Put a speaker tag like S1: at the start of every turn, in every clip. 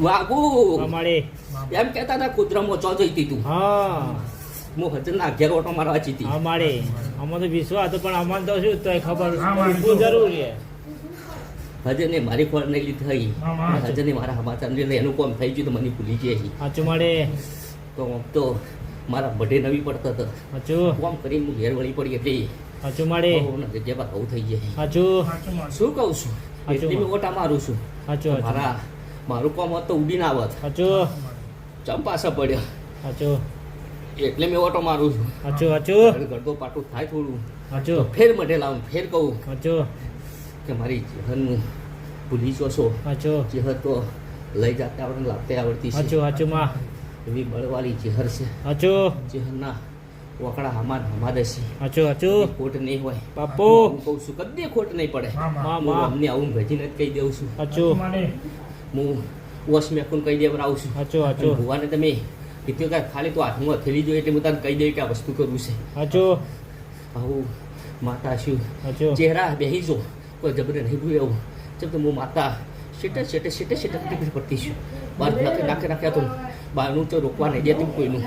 S1: વાગુ.
S2: અમારે
S1: એમ કહેતા હતા કુતરામાં ચો જઈતી તું.
S2: હા.
S1: હું હજરના અગિયાર ઓટો મારવા જીતી
S2: અમારે આમાં તો વિશ્વાસ હતો પણ અમારે તો શું તો ખબર શું જરૂરી છે.
S1: હજને ને મારી ખોળ નહીં લીધી થઈ. હજે મારા સમાચાર ને એનું કોમ થઈ ગયું તો મને ભૂલી જાય છે
S2: સાચું મળે.
S1: તો તો મારા બઢે નવી પડતો હતો.
S2: સાચું.
S1: કોમ કરીને હું ઘેર વળી પડી એટલે
S2: સાચું મળે.
S1: જગ્યા પર આવું થઈ જાય
S2: સાચું.
S1: શું કહું છું? એટલે ઓટા મારું છું.
S2: સાચું.
S1: મારા મારું કોમ હોત તો ઉડી ના આવત.
S2: સાચું.
S1: ચમ પાછા પડ્યા.
S2: સાચો.
S1: એટલે મેં ઓટો મારું છું.
S2: સાચો સાચો.
S1: ગળદો પાટું થાય થોડું.
S2: સાચો.
S1: ફેર મઢે લાવું ફેર કહું
S2: સાચો.
S1: કે મારી જહનનું ભૂલી જો છો
S2: સાચું.
S1: જેહર તો લઈ જાતે આવડે લાગતે આવડતી છે.
S2: સાચો સાચું માં.
S1: એવી બળવાળી જીહર છે.
S2: સાચું.
S1: જેહરના વકડા હમાન હમાદસી
S2: સાચું સાચો.
S1: ખોટ નહીં હોય.
S2: બાપો.
S1: હું કહું છું કદી ખોટ નહીં પડે.
S2: માં.
S1: અમને આવું ભેજી જ કહી દઉં છું.
S2: સાચું.
S1: હું વોશ મેકુન કહી દે આવું છું
S2: સાચો સાચો
S1: ભુવાને તમે કીધું કે ખાલી તો હાથમાં થેલી જોઈએ એટલે હું તને કહી દઉં કે આ વસ્તુ કરવું છે.
S2: સાચો
S1: આવું માતા શું? ચહેરા બેહી જો. કોઈ જબરે નહીં ભૂલે એવું. જેમ તો હું માતા શેટે શેટે શેટે શેટે ટીપી પડતી છું. બહાર નાખે નાખે નાખે તો બહારનું તો રોકવા નહીં દેતું કોઈનું.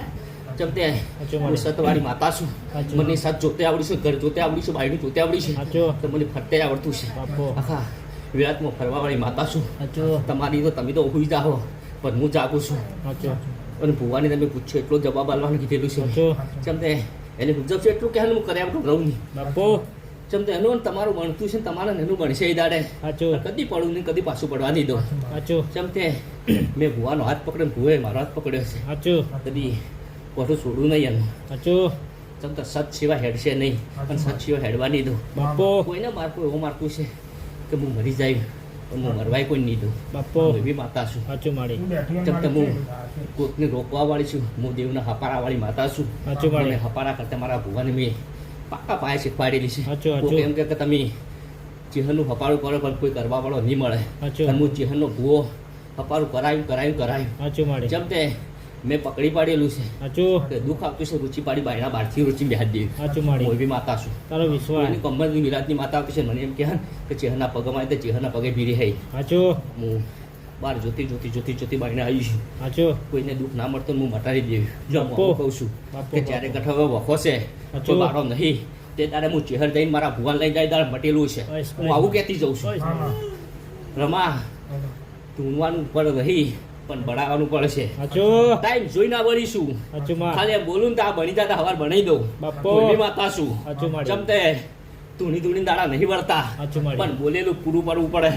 S1: જેમ તે હું સતવાળી માતા છું. મને સાથ જોતે આવડી છે ઘર જોતે આવડી છે બાયનું જોતે આવડી છે. તો મને ફરતે આવડતું છે. આખા વિરાટમાં ફરવાવાળી માતા છું. તમારી તો તમે તો હોઈ જાઓ પણ હું જાગું છું. અને ભુવાને તમે પૂછ્યો એટલો જવાબ આલવાનું કીધેલું છે. ચમ તે એને ગુજબ છે એટલું કહેવાનું હું કર્યા વગર રહું નહીં.
S2: બાપુ.
S1: જેમ તો એનું તમારું ભણતું છે તમારે એનું ભણશે એ દાડે કદી પડું નહીં કદી પાછું પડવા નહીં દઉં
S2: સાચું.
S1: તે મેં ભુવાનો હાથ પકડ્યો ભુવે મારો હાથ પકડ્યો છે. કદી પાછું છોડું નહીં એનું. ચમ તો સત સિવાય હેડશે નહીં અને સત સિવાય હેડવા નહીં દઉં કોઈને મારકું એવું મારકું છે. કે હું મરી જાય હું. મરવાય કોઈ નહીં દઉં.
S2: બાપો
S1: એવી માતા છું.
S2: સાચું મારી
S1: જેમ કે હું કોકને રોકવા વાળી છું હું દેવના હપારા વાળી માતા છું.
S2: સાચું માડી.
S1: હપારા કરતા મારા ભુવાને મેં પાકા પાયા શીખવાડેલી છે.
S2: સાચું,
S1: કોક એમ કે કે તમે ચિહનનું હપારું કરો પણ કોઈ કરવા વાળો નહીં મળે.
S2: સાચું.
S1: હું ચિહનનો ભૂવો હપારું કરાયું કરાયું કરાયું.
S2: સાચું માડી.
S1: જમ તે મેં પકડી પાડેલું છે.
S2: સાચું.
S1: કે દુઃખ આપતું છે રૂચિ પાડી બાયણા બહારથી રૂચિ બેહાડી દેવી
S2: સાચું
S1: મારી.
S2: કોઈ
S1: બી માતા છું
S2: તારો વિશ્વાસ.
S1: એની કમરની વિરાટની માતા આપી છે મને એમ કહે કે ચેહના પગમાં આવે તો ચેહના પગે ભીરી હઈ
S2: સાચું.
S1: હું બાર જોતી જોતી જોતી જોતી બાઈને આવી છું.
S2: સાચું.
S1: કોઈને દુઃખ ના મળતો હું મટાડી દેવી. જો હું કહું છું કે જ્યારે ગઠવે વખો છે. તો બારો નહીં તે તારે હું ચેહર જઈને મારા ભુવાન લઈ જાય તારે મટેલું છે. હું આવું કહેતી જઉં છું. રમા ધૂણવાનું ઉપર રહી પણ બળાવવાનું
S2: પડશે.
S1: ટાઈમ જોઈ
S2: ના ભણીશું.
S1: ખાલી બોલું ને તો આ ભણી જતા હવાર બનાવી દઉં. હું માતા છું ચમતે. ધૂણી ધૂણી દાડા નહીં વળતા. પણ બોલેલું પૂરું પડવું પડે.